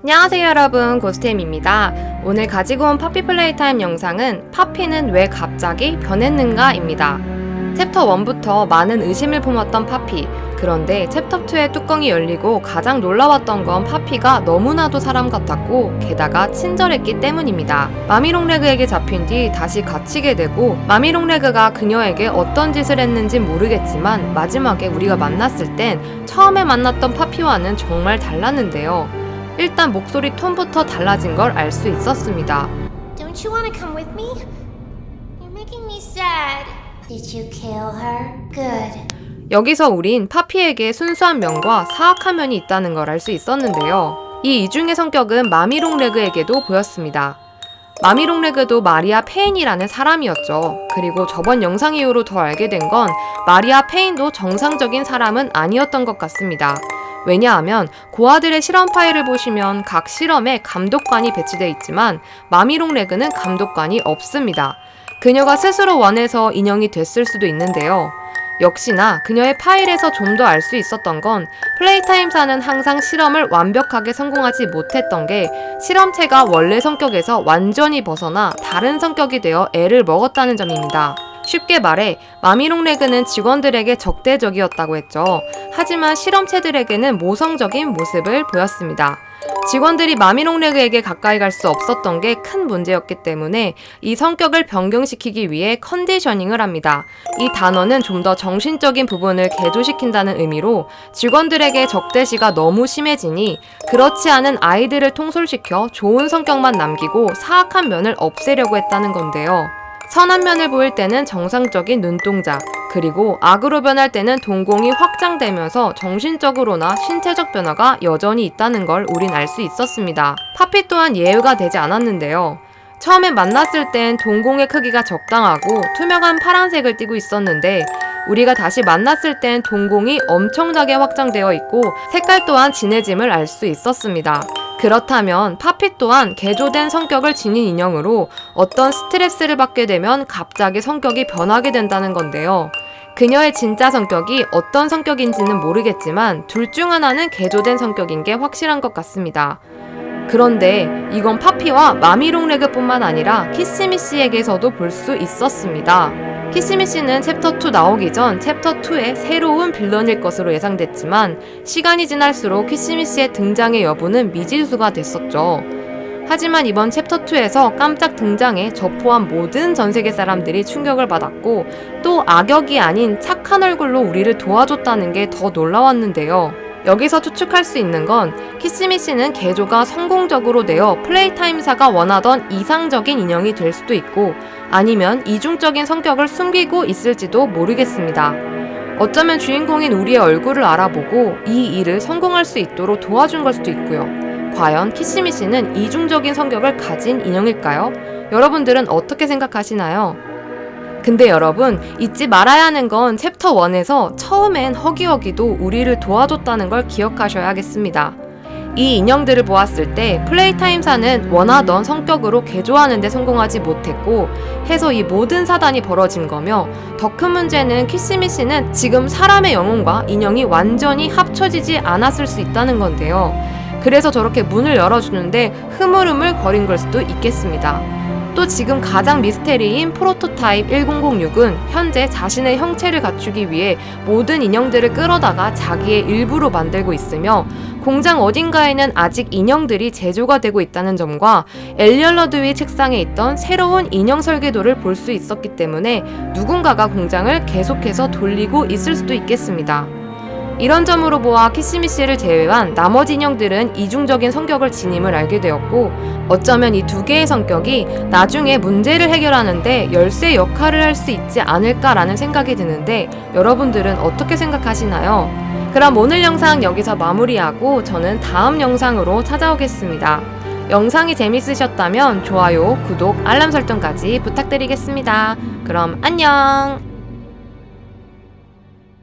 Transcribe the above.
안녕하세요 여러분 고스템입니다. 오늘 가지고 온 파피 플레이타임 영상은 파피는 왜 갑자기 변했는가 입니다. 챕터 1부터 많은 의심을 품었던 파피. 그런데 챕터 2의 뚜껑이 열리고 가장 놀라웠던 건 파피가 너무나도 사람 같았고 게다가 친절했기 때문입니다. 마미롱레그에게 잡힌 뒤 다시 갇히게 되고 마미롱레그가 그녀에게 어떤 짓을 했는지 모르겠지만 마지막에 우리가 만났을 땐 처음에 만났던 파피와는 정말 달랐는데요. 일단 목소리 톤부터 달라진 걸 알 수 있었습니다. Don't you want to come with me? You're making me sad. Did you kill her? Good. 여기서 우린 파피에게 순수한 면과 사악한 면이 있다는 걸 알 수 있었는데요. 이 이중의 성격은 마미롱레그에게도 보였습니다. 마미롱레그도 마리아 페인이라는 사람이었죠. 그리고 저번 영상 이후로 더 알게 된 건 마리아 페인도 정상적인 사람은 아니었던 것 같습니다. 왜냐하면 고아들의 실험 파일을 보시면 각 실험에 감독관이 배치되어 있지만 마미롱 레그는 감독관이 없습니다. 그녀가 스스로 원해서 인형이 됐을 수도 있는데요. 역시나 그녀의 파일에서 좀 더 알 수 있었던 건 플레이타임사는 항상 실험을 완벽하게 성공하지 못했던 게 실험체가 원래 성격에서 완전히 벗어나 다른 성격이 되어 애를 먹었다는 점입니다. 쉽게 말해 마미롱레그는 직원들에게 적대적이었다고 했죠. 하지만 실험체들에게는 모성적인 모습을 보였습니다. 직원들이 마미롱레그에게 가까이 갈 수 없었던 게 큰 문제였기 때문에 이 성격을 변경시키기 위해 컨디셔닝을 합니다. 이 단어는 좀 더 정신적인 부분을 개조시킨다는 의미로 직원들에게 적대시가 너무 심해지니 그렇지 않은 아이들을 통솔시켜 좋은 성격만 남기고 사악한 면을 없애려고 했다는 건데요. 선한 면을 보일 때는 정상적인 눈동자, 그리고 악으로 변할 때는 동공이 확장되면서 정신적으로나 신체적 변화가 여전히 있다는 걸 우린 알 수 있었습니다. 파피 또한 예외가 되지 않았는데요. 처음에 만났을 땐 동공의 크기가 적당하고 투명한 파란색을 띠고 있었는데 우리가 다시 만났을 땐 동공이 엄청나게 확장되어 있고 색깔 또한 진해짐을 알 수 있었습니다. 그렇다면 파피 또한 개조된 성격을 지닌 인형으로 어떤 스트레스를 받게 되면 갑자기 성격이 변하게 된다는 건데요. 그녀의 진짜 성격이 어떤 성격인지는 모르겠지만 둘 중 하나는 개조된 성격인 게 확실한 것 같습니다. 그런데 이건 파피와 마미롱 레그뿐만 아니라 키스미 씨에게서도 볼 수 있었습니다. 키스미 씨는 챕터 2 나오기 전 챕터 2의 새로운 빌런일 것으로 예상됐지만 시간이 지날수록 키스미 씨의 등장의 여부는 미지수가 됐었죠. 하지만 이번 챕터 2에서 깜짝 등장에 저 포함 모든 전 세계 사람들이 충격을 받았고 또 악역이 아닌 착한 얼굴로 우리를 도와줬다는 게 더 놀라웠는데요. 여기서 추측할 수 있는 건 키스미 씨는 개조가 성공적으로 되어 플레이타임사가 원하던 이상적인 인형이 될 수도 있고 아니면 이중적인 성격을 숨기고 있을지도 모르겠습니다. 어쩌면 주인공인 우리의 얼굴을 알아보고 이 일을 성공할 수 있도록 도와준 걸 수도 있고요. 과연 키스미 씨는 이중적인 성격을 가진 인형일까요? 여러분들은 어떻게 생각하시나요? 근데 여러분 잊지 말아야 하는 건 챕터 1에서 처음엔 허기허기도 우리를 도와줬다는 걸 기억하셔야 하겠습니다. 이 인형들을 보았을 때 플레이타임사는 원하던 성격으로 개조하는 데 성공하지 못했고 해서 이 모든 사단이 벌어진 거며 더 큰 문제는 키스미 씨는 지금 사람의 영혼과 인형이 완전히 합쳐지지 않았을 수 있다는 건데요. 그래서 저렇게 문을 열어주는데 흐물흐물 거린 걸 수도 있겠습니다. 또 지금 가장 미스테리인 프로토타입 1006은 현재 자신의 형체를 갖추기 위해 모든 인형들을 끌어다가 자기의 일부로 만들고 있으며 공장 어딘가에는 아직 인형들이 제조가 되고 있다는 점과 엘리얼 러드위 책상에 있던 새로운 인형 설계도를 볼 수 있었기 때문에 누군가가 공장을 계속해서 돌리고 있을 수도 있겠습니다. 이런 점으로 보아 키스미 씨를 제외한 나머지 인형들은 이중적인 성격을 지님을 알게 되었고 어쩌면 이 두 개의 성격이 나중에 문제를 해결하는데 열쇠 역할을 할 수 있지 않을까라는 생각이 드는데 여러분들은 어떻게 생각하시나요? 그럼 오늘 영상 여기서 마무리하고 저는 다음 영상으로 찾아오겠습니다. 영상이 재밌으셨다면 좋아요, 구독, 알람 설정까지 부탁드리겠습니다. 그럼 안녕!